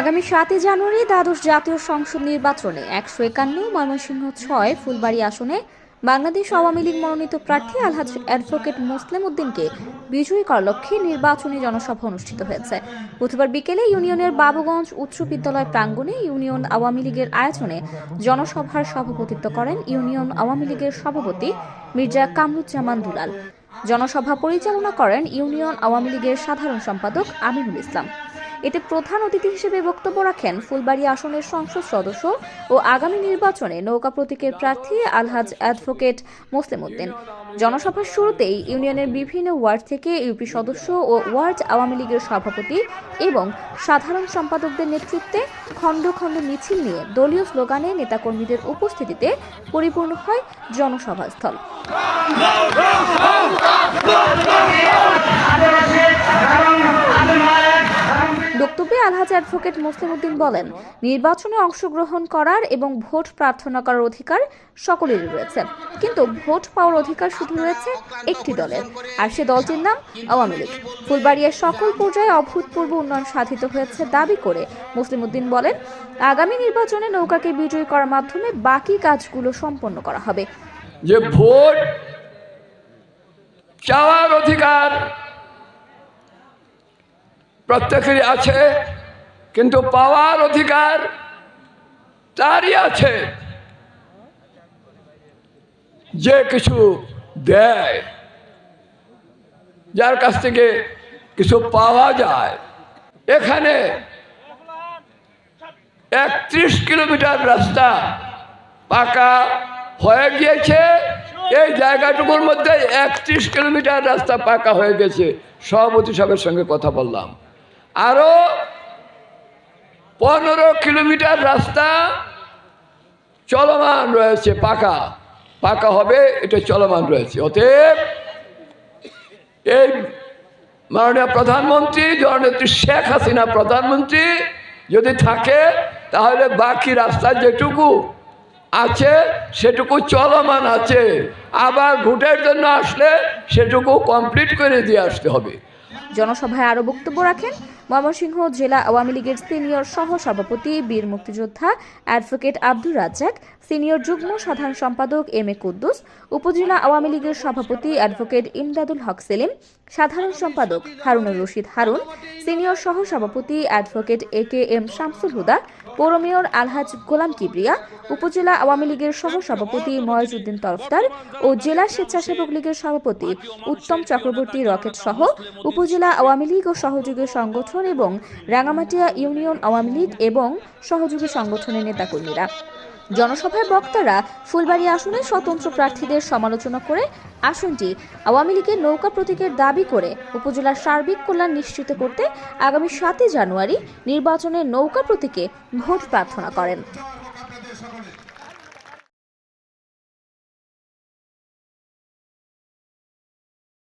আগামী সাতই জানুয়ারি দ্বাদশ জাতীয় সংসদ নির্বাচনে একশো একান্ন, ময়মনসিংহ ছয়, ফুলবাড়ি আসনে বাংলাদেশ আওয়ামী লীগ মনোনীত প্রার্থী আলহাজ অ্যাডভোকেট মুসলিম উদ্দিনকে বিজয়ী করার লক্ষ্যে নির্বাচনী জনসভা অনুষ্ঠিত হয়েছে। বুধবার বিকেলে ইউনিয়নের বাবুগঞ্জ উচ্চ বিদ্যালয় প্রাঙ্গণে ইউনিয়ন আওয়ামী লীগের আয়োজনে জনসভার সভাপতিত্ব করেন ইউনিয়ন আওয়ামী লীগের সভাপতি মির্জা কামরুজ্জামান দুলাল। জনসভা পরিচালনা করেন ইউনিয়ন আওয়ামী লীগের সাধারণ সম্পাদক আমিনুল ইসলাম। এতে প্রধান অতিথি হিসেবে বক্তব্য রাখেন ফুলবাড়ি আসনের সংসদ সদস্য ও আগামী নির্বাচনে নৌকা প্রতীকের প্রার্থী আলহাজ অ্যাডভোকেট মুসলিম উদ্দিন। জনসভার শুরুতেই ইউনিয়নের বিভিন্ন ওয়ার্ড থেকে ইউপি সদস্য ও ওয়ার্ড আওয়ামী লীগের সভাপতি এবং সাধারণ সম্পাদকদের নেতৃত্বে খণ্ড খণ্ড মিছিল নিয়ে দলীয় স্লোগানে নেতাকর্মীদের উপস্থিতিতে পরিপূর্ণ হয় জনসভাস্থল। আলহাজ অ্যাডভোকেট মুসলিম উদ্দিন বলেন, নির্বাচনে অংশগ্রহণ করার এবং ভোট প্রার্থনা করার অধিকার সকলেরই রয়েছে। কিন্তু ভোট পাওয়ার অধিকার শুধু রয়েছে একটি দলের, আর সে দলটির নাম আওয়ামী লীগ। ফুলবাড়িয়ার সকল পর্যায়ে অভূতপূর্ব উন্নয়ন সাধিত হয়েছে দাবি করে মুসলিম উদ্দিন বলেন, আগামী নির্বাচনে নৌকাকে বিজয়ী করার মাধ্যমে বাকি কাজগুলো সম্পন্ন করা হবে। যে ভোট চাওয়ার অধিকার প্রত্যেকেরই আছে কিন্তু পাওয়ার অধিকার তারই আছে। যে কিছু দেয়, যার কাছ থেকে কিছু পাওয়া যায়, এখানে একত্রিশ কিলোমিটার রাস্তা পাকা হয়ে গিয়েছে। এই জায়গাটুকুর মধ্যে একত্রিশ কিলোমিটার রাস্তা পাকা হয়ে গেছে। সভাপতি সাহেবের সঙ্গে কথা বললাম। আরও পনেরো কিলোমিটার রাস্তা চলমান রয়েছে, পাকা। পাকা হবে, এটা চলমান রয়েছে। অতএব এই মাননীয় প্রধানমন্ত্রী, জননেত্রী শেখ হাসিনা প্রধানমন্ত্রী যদি থাকে, তাহলে বাকি রাস্তা যেটুকু আছে, সেটুকু চলমান আছে। আবার ভোটের জন্য আসলে সেটুকু কমপ্লিট করে দিয়ে আসতে হবে। জনসভায় আরও বক্তব্য রাখেন। ময়মনসিংহ জেলা আওয়ামী লীগের সিনিয়র সহ সভাপতি বীর মুক্তিযোদ্ধা অ্যাডভোকেট আব্দুর রাজ্জাক, সিনিয়র যুগ্ম সাধারণ সম্পাদক এম এ কুদ্দুস, উপজেলা আওয়ামী লীগের সভাপতি অ্যাডভোকেট ইমদাদুল হক সেলিম, সাধারণ সম্পাদক হারুনুর রশিদ হারুন, সিনিয়র সহ সভাপতি advocate A K M Shamsul Huda, পৌর মেয়র আলহাজ গোলাম কিবরিয়া, উপজেলা আওয়ামী লীগের সহ সভাপতি ময়জউদ্দিন তরফদার ও জেলা স্বেচ্ছাসেবক লীগের সভাপতি উত্তম চক্রবর্তী রকেট সহ উপজেলা আওয়ামী লীগ ও সহযোগী সংগঠন এবং রাঙামাটিয়া ইউনিয়ন আওয়ামী লীগ এবং সহযোগী সংগঠনের নেতাকর্মীরা। জনসভায় বক্তারা ফুলবাড়ি আসনে স্বতন্ত্র প্রার্থীদের সমালোচনা করে আসনটি আওয়ামী লীগের নৌকা প্রতীকের দাবি করে উপজেলার সার্বিক কল্যাণ নিশ্চিত করতে আগামী সাতই জানুয়ারি নির্বাচনে নৌকা প্রতীকে ভোট প্রার্থনা করেন।